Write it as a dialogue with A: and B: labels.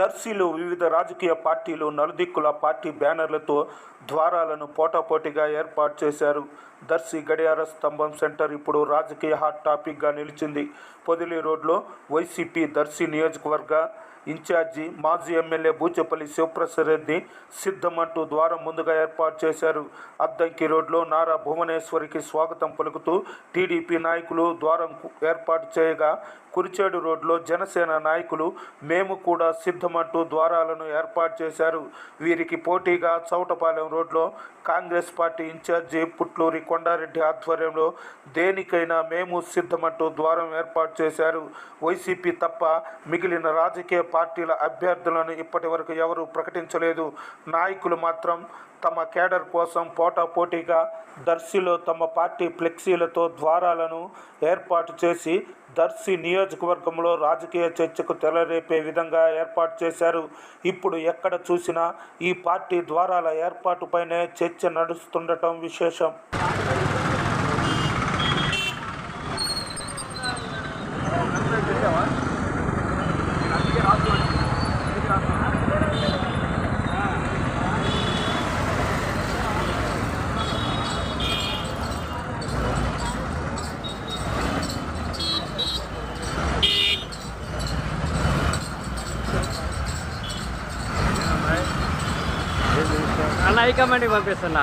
A: దర్శిలో వివిధ రాజకీయ పార్టీలు నలుదిక్కుల పార్టీ బ్యానర్లతో ద్వారాలను పోటాపోటీగా ఏర్పాటు చేశారు. దర్శి గడియార స్తంభం సెంటర్ ఇప్పుడు రాజకీయ హాట్ టాపిక్గా నిలిచింది. పొదిలి రోడ్లో వైసీపీ దర్శి నియోజకవర్గ ఇన్ఛార్జి మాజీ ఎమ్మెల్యే బూచపల్లి శివప్రసాద్ రెడ్డి సిద్ధమంటూ ద్వారం ముందుగా ఏర్పాటు చేశారు. అద్దంకి రోడ్లో నారా భువనేశ్వరికి స్వాగతం పలుకుతూ టీడీపీ నాయకులు ద్వారం ఏర్పాటు చేయగా కురిచేడు రోడ్లో జనసేన నాయకులు మేము కూడా సిద్ధమంటూ ద్వారాలను ఏర్పాటు చేశారు. వీరికి పోటీగా చౌటపాలెం రోడ్లో Congress party incharge Putluri Kondareddy ఆధ్వర్యంలో దేనికైనా మేము సిద్ధమంటూ ద్వారం ఏర్పాటు చేశారు. వైసీపీ తప్ప మిగిలిన రాజకీయ పార్టీల అభ్యర్థులను ఇప్పటి వరకు ఎవరూ ప్రకటించలేదు. నాయకులు మాత్రం తమ కేడర్ కోసం పోటాపోటీగా దర్శిలో తమ పార్టీ ఫ్లెక్సీలతో ద్వారాలను ఏర్పాటు చేసి దర్శి నియోజకవర్గంలో రాజకీయ చర్చకు తెలరేపే విధంగా ఏర్పాటు చేశారు. ఇప్పుడు ఎక్కడ చూసినా ఈ పార్టీ ద్వారాల ఏర్పాటుపైనే చర్చ నడుస్తుండటం విశేషం.
B: హైకమాండ్కి పంపిస్తున్నా.